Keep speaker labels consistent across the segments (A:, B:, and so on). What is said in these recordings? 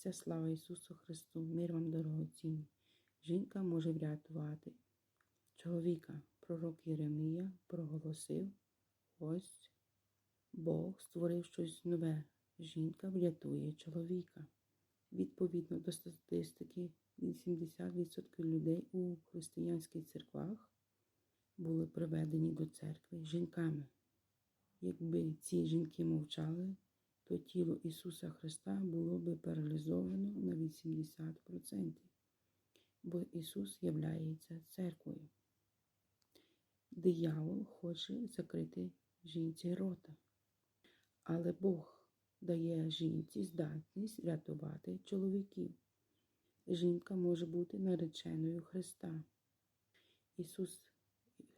A: Вся слава Ісусу Христу, мир вам дорогоцінні. Жінка може врятувати чоловіка. Пророк Єремія проголосив, ось Бог створив щось нове. Жінка врятує чоловіка. Відповідно до статистики, 80% людей у християнських церквах були приведені до церкви жінками. Якби ці жінки мовчали, то тіло Ісуса Христа було би паралізовано на 80%, бо Ісус являється церквою. Диявол хоче закрити жінці рота, але Бог дає жінці здатність рятувати чоловіків. Жінка може бути нареченою Христа. Ісус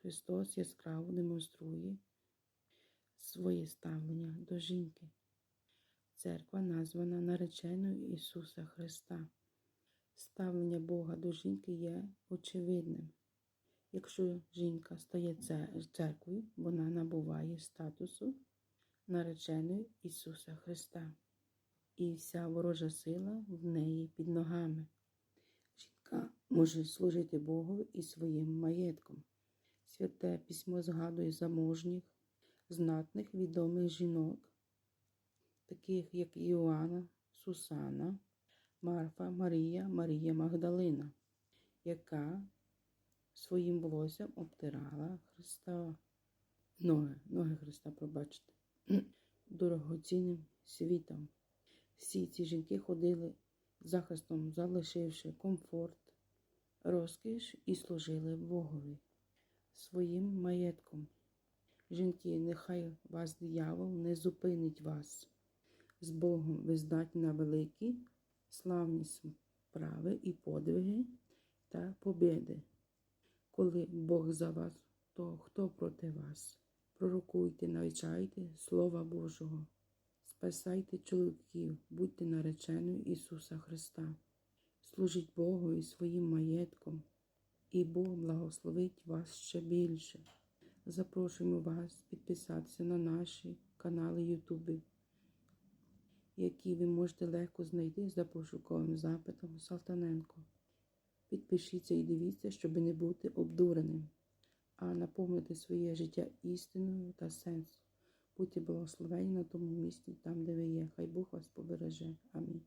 A: Христос яскраво демонструє своє ставлення до жінки. Церква названа нареченою Ісуса Христа. Ставлення Бога до жінки є очевидним. Якщо жінка стає церквою, вона набуває статусу нареченої Ісуса Христа. І вся ворожа сила в неї під ногами. Жінка може служити Богу і своїм маєтком. Святе письмо згадує заможніх, знатних відомих жінок, таких як Іоанна, Сусана, Марфа, Марія, Марія Магдалина, яка своїм волоссям обтирала Христа, ноги, ноги Христа, пробачте, дорогоцінним світом. Всі ці жінки ходили захистом, залишивши комфорт, розкіш і служили Богові своїм маєтком. Жінки, нехай вас диявол не зупинить вас. З Богом ви здатні на великі, славні справи і подвиги та побіди. Коли Бог за вас, то хто проти вас? Пророкуйте, навчайте Слова Божого, спасайте чоловіків, будьте нареченою Ісуса Христа, служіть Богу і своїм маєтком, і Бог благословить вас ще більше. Запрошуємо вас підписатися на наші канали Ютуби, які ви можете легко знайти за пошуковим запитом Салтаненко. Підпишіться і дивіться, щоб не бути обдуреним, а наповнити своє життя істиною та сенсом. Будьте благословені на тому місці, там, де ви є. Хай Бог вас побереже. Амінь.